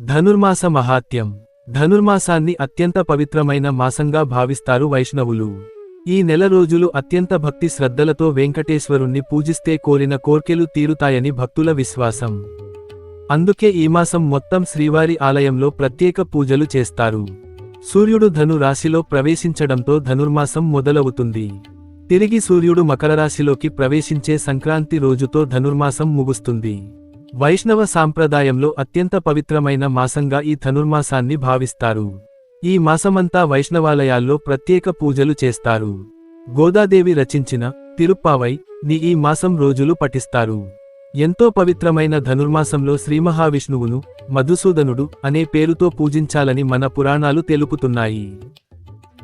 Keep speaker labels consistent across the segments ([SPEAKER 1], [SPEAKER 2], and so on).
[SPEAKER 1] ధనుర్మాస మహాత్యం ధనుర్మాసాన్ని అత్యంత పవిత్రమైన మాసంగా భావిస్తారు వైష్ణవులు. ఈ నెల రోజులు అత్యంత భక్తి శ్రద్ధలతో వెంకటేశ్వరుణ్ణి పూజిస్తే కోరిన కోర్కెలు తీరుతాయని భక్తుల విశ్వాసం. అందుకే ఈ మాసం మొత్తం శ్రీవారి ఆలయంలో ప్రత్యేక పూజలు చేస్తారు. సూర్యుడు ధను రాశిలో ప్రవేశించడంతో ధనుర్మాసం మొదలవుతుంది. తిరిగి సూర్యుడు మకర రాశిలోకి ప్రవేశించే సంక్రాంతి రోజుతో ధనుర్మాసం ముగుస్తుంది. వైష్ణవ సాంప్రదాయంలో అత్యంత పవిత్రమైన మాసంగా ఈ ధనుర్మాసాన్ని భావిస్తారు. ఈ మాసమంతా వైష్ణవాలయాల్లో ప్రత్యేక పూజలు చేస్తారు. గోదాదేవి రచించిన తిరుప్పావై ని ఈ మాసం రోజులు పఠిస్తారు. ఎంతో పవిత్రమైన ధనుర్మాసంలో శ్రీమహావిష్ణువును మధుసూదనుడు అనే పేరుతో పూజించాలని మన పురాణాలు తెలుపుతున్నాయి.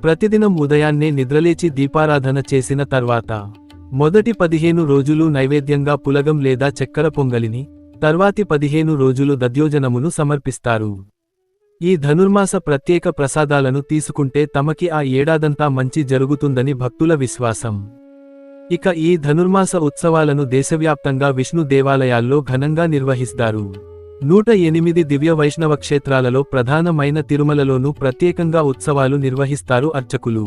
[SPEAKER 1] ప్రతిదినం ఉదయాన్నే నిద్రలేచి దీపారాధన చేసిన తర్వాత మొదటి పదిహేను రోజులు నైవేద్యంగా పులగం లేదా చక్కెర పొంగలిని తర్వాతి పదిహేను రోజులు దద్యోజనమును సమర్పిస్తారు. ఈ ధనుర్మాస ప్రత్యేక ప్రసాదాలను తీసుకుంటే తమకి ఆ ఏడాదంతా మంచి జరుగుతుందని భక్తుల విశ్వాసం. ఇక ఈ ధనుర్మాస ఉత్సవాలను దేశవ్యాప్తంగా విష్ణు దేవాలయాల్లో ఘనంగా నిర్వహిస్తారు. నూట ఎనిమిది దివ్య వైష్ణవ క్షేత్రాలలో ప్రధానమైన తిరుమలలోనూ ప్రత్యేకంగా ఉత్సవాలు నిర్వహిస్తారు అర్చకులు.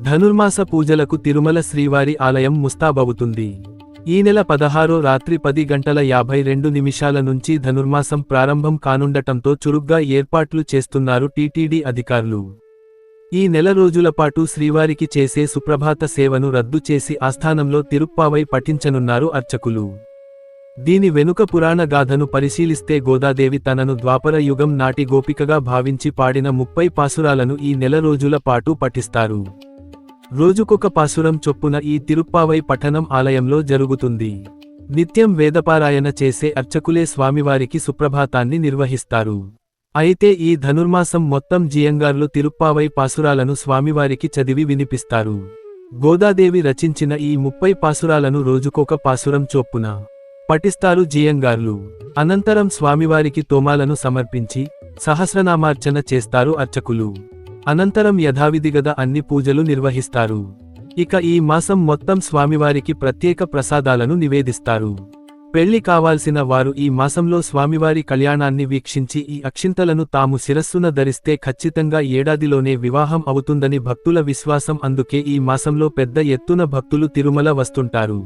[SPEAKER 1] ధనుర్మాస పూజలకు తిరుమల శ్రీవారి ఆలయం ముస్తాబవుతుంది. ఈ నెల పదహారో రాత్రి పది గంటల యాభై రెండు నిమిషాల నుంచి ధనుర్మాసం ప్రారంభం కానుండటంతో చురుగ్గా ఏర్పాట్లు చేస్తున్నారు టీటీడీ అధికారులు. ఈ నెల రోజుల పాటు శ్రీవారికి చేసే సుప్రభాత సేవను రద్దు చేసి ఆస్థానంలో తిరుప్పావై పఠించనున్నారు అర్చకులు. దీని వెనుక పురాణ గాథను పరిశీలిస్తే గోదాదేవి తనను ద్వాపర యుగం నాటి గోపికగా భావించి పాడిన ముప్పై పాసురాలను ఈ నెల రోజుల పాటు పఠిస్తారు. రోజుకొక పాసురం చొప్పున ఈ తిరుప్పావై పఠనం ఆలయంలో జరుగుతుంది. నిత్యం వేదపారాయణ చేసే అర్చకులే స్వామివారికి సుప్రభాతాన్ని నిర్వహిస్తారు. అయితే ఈ ధనుర్మాసం మొత్తం జియంగార్లు తిరుప్పావై పాసురాలను స్వామివారికి చదివి వినిపిస్తారు. గోదాదేవి రచించిన ఈ ముప్పై పాసురాలను రోజుకొక పాసురం చొప్పున పఠిస్తారు జియంగార్లు. అనంతరం స్వామివారికి తోమాలను సమర్పించి సహస్రనామార్చన చేస్తారు అర్చకులు. అనంతరం యథావిధిగద అన్ని పూజలు నిర్వహిస్తారు. ఇక ఈ మాసం మొత్తం స్వామివారికి ప్రత్యేక ప్రసాదాలను నివేదిస్తారు. పెళ్ళి కావాల్సిన వారు ఈ మాసంలో స్వామివారి కళ్యాణాన్ని వీక్షించి ఈ అక్షింతలను తాము శిరస్సున ధరిస్తే ఖచ్చితంగా ఏడాదిలోనే వివాహం అవుతుందని భక్తుల విశ్వాసం అందుకే ఈ మాసంలో పెద్ద ఎత్తున భక్తులు తిరుమల వస్తుంటారు.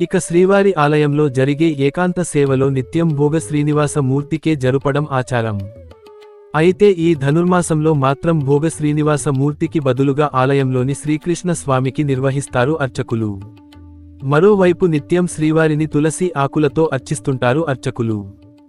[SPEAKER 1] ఇక శ్రీవారి ఆలయంలో జరిగే ఏకాంత సేవలో నిత్యం భోగ శ్రీనివాస మూర్తికే జరుపడం ఆచారం. అయితే ఈ ధనుర్మాసంలో మాత్రం భోగ శ్రీనివాస మూర్తికి బదులుగా ఆలయంలోని శ్రీకృష్ణ స్వామికి నిర్వహిస్తారు అర్చకులు. మరోవైపు నిత్యం శ్రీవారిని తులసి ఆకులతో అర్చిస్తుంటారు అర్చకులు.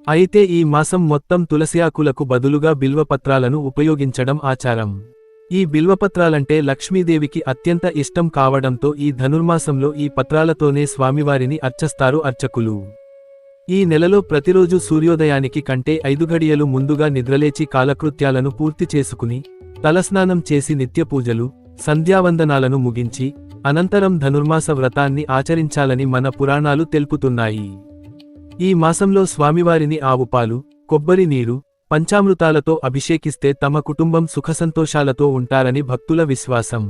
[SPEAKER 1] అయితే ఈ మాసం మొత్తం తులసి ఆకులకు బదులుగా బిల్వపత్రాలను ఉపయోగించడం ఆచారం. ఈ బిల్వపత్రాలంటే లక్ష్మీదేవికి అత్యంత ఇష్టం కావడంతో ఈ ధనుర్మాసంలో ఈ పత్రాలతోనే స్వామివారిని అర్చస్తారు అర్చకులు. ఈ నెలలో ప్రతిరోజు సూర్యోదయానికి కంటే ఐదు గడియలు ముందుగా నిద్రలేచి కాలకృత్యాలను పూర్తి చేసుకుని తలస్నానం చేసి నిత్యపూజలు సంధ్యావందనాలను ముగించి అనంతరం ధనుర్మాస వ్రతాన్ని ఆచరించాలని మన పురాణాలు తెలుపుతున్నాయి. ఈ మాసంలో స్వామివారిని ఆవుపాలు కొబ్బరి నీరు పంచామృతాలతో అభిషేకిస్తే తమ కుటుంబం సుఖసంతోషాలతో ఉంటారని భక్తుల విశ్వాసం.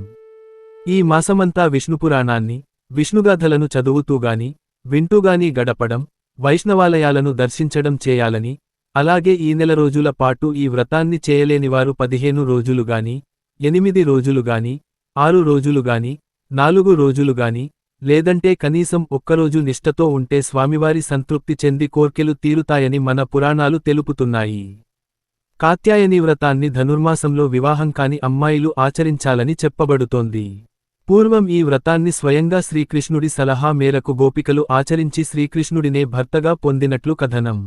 [SPEAKER 1] ఈ మాసమంతా విష్ణుపురాణాన్ని విష్ణుగాథలను చదువుతూగాని వింటూగాని గడపడం వైష్ణవాలయాలను దర్శించడం చేయాలని అలాగే ఈ నెల రోజుల పాటు ఈ వ్రతాన్ని చేయలేనివారు పదిహేను రోజులుగాని ఎనిమిది రోజులుగాని ఆరు రోజులుగాని నాలుగు రోజులుగాని లేదంటే కనీసం ఒక్కరోజు నిష్టతో ఉంటే స్వామివారి సంతృప్తి చెంది కోర్కెలు తీరుతాయని మన పురాణాలు తెలుపుతున్నాయి. కాత్యాయని వ్రతాన్ని ధనుర్మాసంలో వివాహం కాని అమ్మాయిలు ఆచరించాలని చెప్పబడుతోంది. పూర్వం ఈ వ్రతాన్ని స్వయంగా శ్రీకృష్ణుడి సలహా మేరకు గోపికలు ఆచరించి శ్రీకృష్ణుడినే భర్తగా పొందినట్లు కథనం.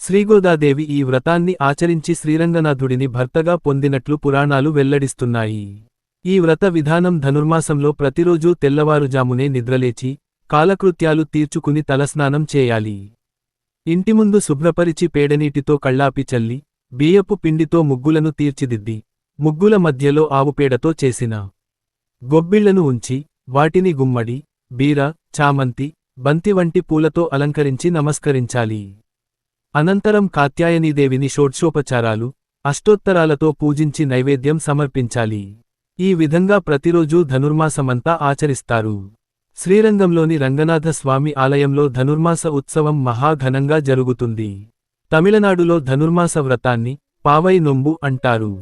[SPEAKER 1] శ్రీగోదాదేవి ఈ వ్రతాన్ని ఆచరించి శ్రీరంగనాథుడిని భర్తగా పొందినట్లు పురాణాలు వెల్లడిస్తున్నాయి. ఈ వ్రత విధానం ధనుర్మాసంలో ప్రతిరోజూ తెల్లవారుజామునే నిద్రలేచి కాలకృత్యాలు తీర్చుకుని తలస్నానం చేయాలి. ఇంటి ముందు శుభ్రపరిచి పేడనీటితో కళ్ళాపి చల్లి బియ్యపు పిండితో ముగ్గులను తీర్చిదిద్ది ముగ్గుల మధ్యలో ఆవుపేడతో చేసిన గొబ్బిళ్ళను ఉంచి వాటిని గుమ్మడి బీర చామంతి బంతి వంటి పూలతో అలంకరించి నమస్కరించాలి. అనంతరం కాత్యాయనీదేవిని షోడ్షోపచారాలు అష్టోత్తరాలతో పూజించి నైవేద్యం సమర్పించాలి. ఈ విధంగా ప్రతిరోజూ ధనుర్మాసమంతా ఆచరిస్తారు. శ్రీరంగంలోని రంగనాథ స్వామి ఆలయంలో ధనుర్మాస ఉత్సవం మహాఘనంగా జరుగుతుంది. తమిళనాడులో ధనుర్మాస వ్రతాన్ని పావై నొంబు అంటారు.